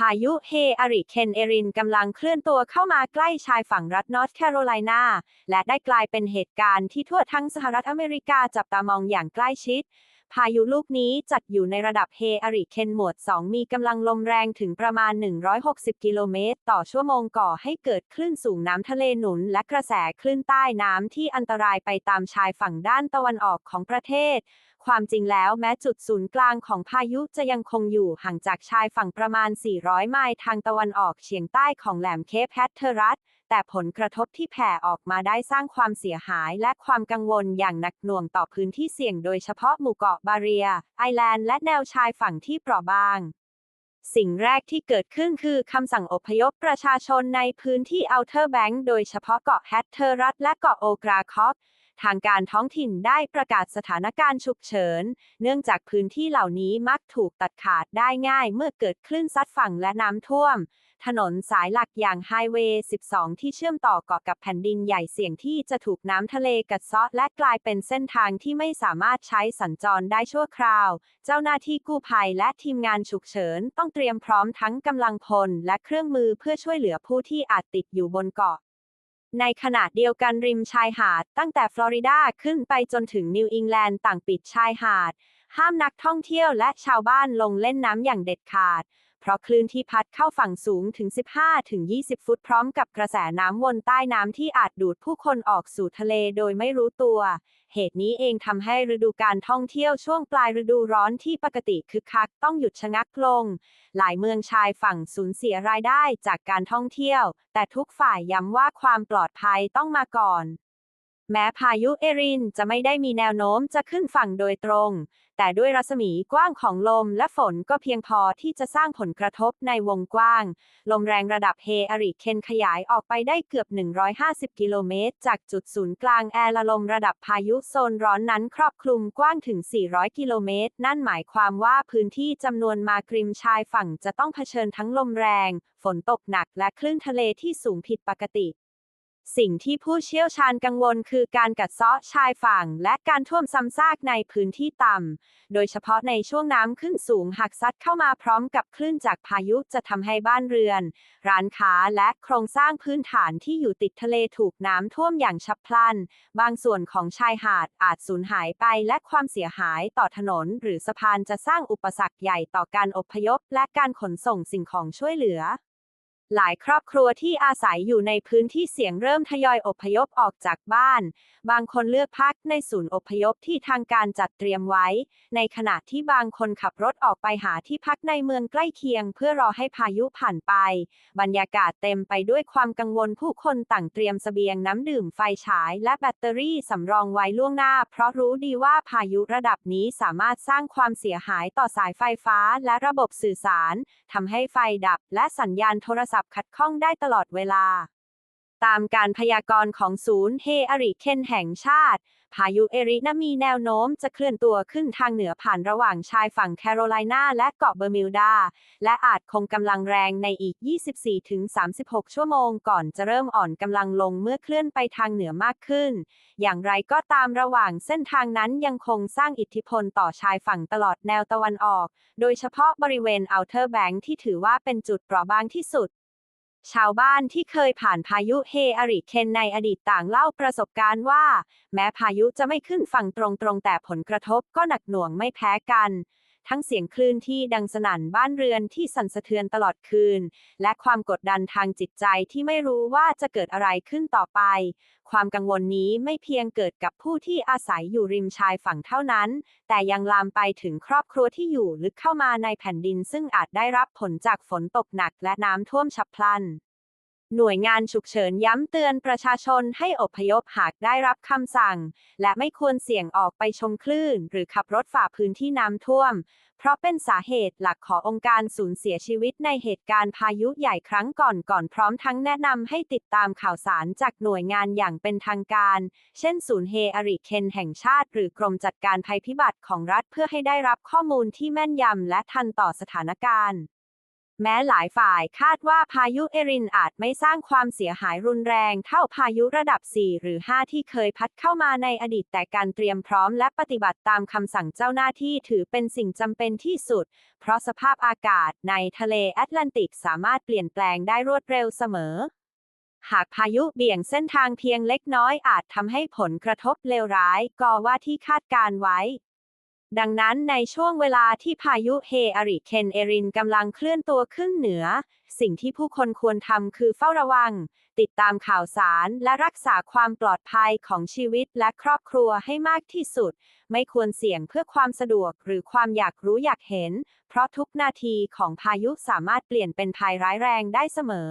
พายุเฮอาริเคนเอรินกำลังเคลื่อนตัวเข้ามาใกล้ชายฝั่งรัฐนอร์ทแคโรไลนาและได้กลายเป็นเหตุการณ์ที่ทั่วทั้งสหรัฐอเมริกาจับตามองอย่างใกล้ชิด พายุลูกนี้จัดอยู่ในระดับเฮอาริเคนหมวด 2 มีกำลังลมแรงถึงประมาณ 160 กิโลเมตร ต่อชั่วโมงก่อให้เกิดคลื่นสูงน้ำทะเลหนุน และกระแสคลื่นใต้น้ำที่อันตรายไปตามชายฝั่งด้านตะวันออกของประเทศ ความจริงแล้วแม้จุดศูนย์กลางของพายุจะยังคงอยู่ห่างจากชายฝั่งประมาณ 400 ไมล์ทางตะวันออกเฉียงใต้ของแหลมเคปแฮตเทอรัส แต่ผลกระทบที่แผ่ออกมาได้สร้างความเสียหายและความกังวลอย่างหนักหน่วงต่อพื้นที่เสี่ยงโดยเฉพาะหมู่เกาะบาเรีย ไอแลนด์และแนวชายฝั่งที่เปราะบางสิ่งแรกที่เกิดขึ้นคือคำสั่งอพยพประชาชนในพื้นที่อัลเทอร์แบงก์โดยเฉพาะเกาะแฮตเทอรัสและเกาะโอกราคอฟ ทางการท้องถิ่นได้ประกาศสถานการณ์ฉุกเฉิน เนื่องจากพื้นที่เหล่านี้มักถูกตัดขาดได้ง่ายเมื่อเกิดคลื่นซัดฝั่งและน้ำท่วม ถนนสายหลักอย่างไฮเวย์ 12 ที่เชื่อมต่อเกาะกับแผ่นดินใหญ่เสี่ยงที่จะถูกน้ำทะเลกัดเซาะและกลายเป็นเส้นทางที่ไม่สามารถใช้สัญจรได้ชั่วคราว เจ้าหน้าที่กู้ภัยและทีมงานฉุกเฉินต้องเตรียมพร้อมทั้งกำลังพลและเครื่องมือเพื่อช่วยเหลือผู้ที่อาจติดอยู่บนเกาะ ในขณะเดียวกันริมชายหาด ตั้งแต่ฟลอริดาขึ้นไปจนถึงนิวอิงแลนด์ต่างปิดชายหาด ห้ามนักท่องเที่ยวและชาวบ้านลงเล่นน้ำอย่างเด็ดขาด เพราะคลื่นที่พัดเข้าฝั่งสูงถึง 15-20 ฟุตพร้อมกับกระแสน้ำวนใต้น้ำที่อาจดูดผู้คนออกสู่ทะเลโดยไม่รู้ตัว เหตุนี้เองทำให้ฤดูการท่องเที่ยวช่วงปลายฤดูร้อนที่ปกติคึกคักต้องหยุดชะงักลง หลายเมืองชายฝั่งสูญเสียรายได้จากการท่องเที่ยว แต่ทุกฝ่ายย้ำว่าความปลอดภัยต้องมาก่อน แม้พายุเอรินจะไม่ได้มีแนวโน้มจะขึ้นฝั่งโดยตรง แต่ด้วยรัศมีกว้างของลมและฝนก็เพียงพอที่จะสร้างผลกระทบในวงกว้าง ลมแรงระดับเฮอาริเคนขยายออกไปได้เกือบ 150 กิโลเมตร จากจุดศูนย์กลางแอร์ละลมระดับพายุโซนร้อนนั้นครอบคลุมกว้างถึง 400 กิโลเมตร นั่นหมายความว่าพื้นที่จำนวนมากริมชายฝั่งจะต้องเผชิญทั้งลมแรง ฝนตกหนักและคลื่นทะเลที่สูงผิดปกติ สิ่งที่ผู้เชี่ยวชาญกังวลคือการกัดเซาะชายฝั่ง และการท่วมซ้ำซากในพื้นที่ต่ำ โดยเฉพาะในช่วงน้ำขึ้นสูงหักซัดเข้ามาพร้อมกับคลื่นจากพายุจะทำให้บ้านเรือน ร้านค้าและโครงสร้างพื้นฐานที่อยู่ติดทะเลถูกน้ำท่วมอย่างฉับพลัน บางส่วนของชายหาดอาจสูญหายไปและความเสียหายต่อถนน หรือสะพานจะสร้างอุปสรรคใหญ่ต่อการอพยพ และการขนส่งสิ่งของช่วยเหลือ หลายครอบครัวที่อาศัยอยู่ในพื้นที่เสี่ยงเริ่มทยอยอพยพออกจากบ้าน บางคนเลือกพักในศูนย์อพยพที่ทางการจัดเตรียมไว้ ในขณะที่บางคนขับรถออกไปหาที่พักในเมืองใกล้เคียง เพื่อรอให้พายุผ่านไป บรรยากาศเต็มไปด้วยความกังวลผู้คนต่างเตรียมเสบียงน้ำดื่มไฟฉาย และแบตเตอรี่สำรองไว้ล่วงหน้า เพราะรู้ดีว่าพายุระดับนี้สามารถสร้างความเสียหายต่อสายไฟฟ้าและระบบสื่อสารทำให้ไฟดับและสัญญาณโทรศัพท์ขัดข้องได้ตลอดเวลา ตามการพยากรณ์ของศูนย์เฮอาริเคนแห่งชาติ พายุเอรินามีแนวโน้มจะเคลื่อนตัวขึ้นทางเหนือผ่านระหว่างชายฝั่งแคโรไลนาและเกาะเบอร์มิวดา และอาจคงกำลังแรงในอีก 24-36 ชั่วโมงก่อนจะเริ่มอ่อนกำลังลงเมื่อเคลื่อนไปทางเหนือมากขึ้น อย่างไรก็ตามระหว่างเส้นทางนั้นยังคงสร้างอิทธิพลต่อชายฝั่งตลอดแนวตะวันออก โดยเฉพาะบริเวณอัลเทอร์แบงค์ที่ถือว่าเป็นจุดเปราะบางที่สุด ชาวบ้านที่เคยผ่านพายุเฮอาริเคนในอดีตต่างเล่าประสบการณ์ว่า แม้พายุจะไม่ขึ้นฝั่งตรงๆ แต่ผลกระทบก็หนักหน่วงไม่แพ้กัน ทั้งเสียงคลื่นที่ดังสนั่นบ้านเรือนที่สั่นสะเทือนตลอดคืน และความกดดันทางจิตใจที่ไม่รู้ว่าจะเกิดอะไรขึ้นต่อไป ความกังวลนี้ไม่เพียงเกิดกับผู้ที่อาศัยอยู่ริมชายฝั่งเท่านั้น แต่ยังลามไปถึงครอบครัวที่อยู่ลึกเข้ามาในแผ่นดิน ซึ่งอาจได้รับผลจากฝนตกหนักและน้ำท่วมฉับพลัน หน่วยงานฉุกเฉินย้ำเตือนประชาชนให้อพยพหากได้รับคำสั่ง และไม่ควรเสี่ยงออกไปชมคลื่น หรือขับรถฝ่าพื้นที่น้ำท่วม เพราะเป็นสาเหตุหลักขององค์การสูญเสียชีวิตในเหตุการณ์พายุใหญ่ครั้งก่อนก่อนพร้อมทั้งแนะนำให้ติดตามข่าวสารจากหน่วยงานอย่างเป็นทางการ เช่น ศูนย์เฮอาริเคนแห่งชาติ หรือกรมจัดการภัยพิบัติของรัฐเพื่อให้ได้รับข้อมูลที่แม่นยำและทันต่อสถานการณ์ แม้หลายฝ่ายคาดว่าพายุเอรินอาจไม่สร้างความเสียหายรุนแรงเท่าพายุระดับ 4 หรือ 5 ที่เคยพัดเข้ามาในอดีตแต่การเตรียมพร้อมและปฏิบัติตามคำสั่งเจ้าหน้าที่ถือเป็นสิ่งจำเป็นที่สุด เพราะสภาพอากาศในทะเลแอตแลนติกสามารถเปลี่ยนแปลงได้รวดเร็วเสมอ หากพายุเบี่ยงเส้นทางเพียงเล็กน้อยอาจทำให้ผลกระทบเลวร้ายกว่าที่คาดการไว้ ดังนั้นในช่วงเวลาที่พายุเฮอาริเคนเอรินกำลังเคลื่อนตัวขึ้นเหนือ สิ่งที่ผู้คนควรทำคือเฝ้าระวัง ติดตามข่าวสารและรักษาความปลอดภัยของชีวิตและครอบครัวให้มากที่สุด ไม่ควรเสี่ยงเพื่อความสะดวกหรือความอยากรู้อยากเห็น เพราะทุกนาทีของพายุสามารถเปลี่ยนเป็นภัยร้ายแรงได้เสมอ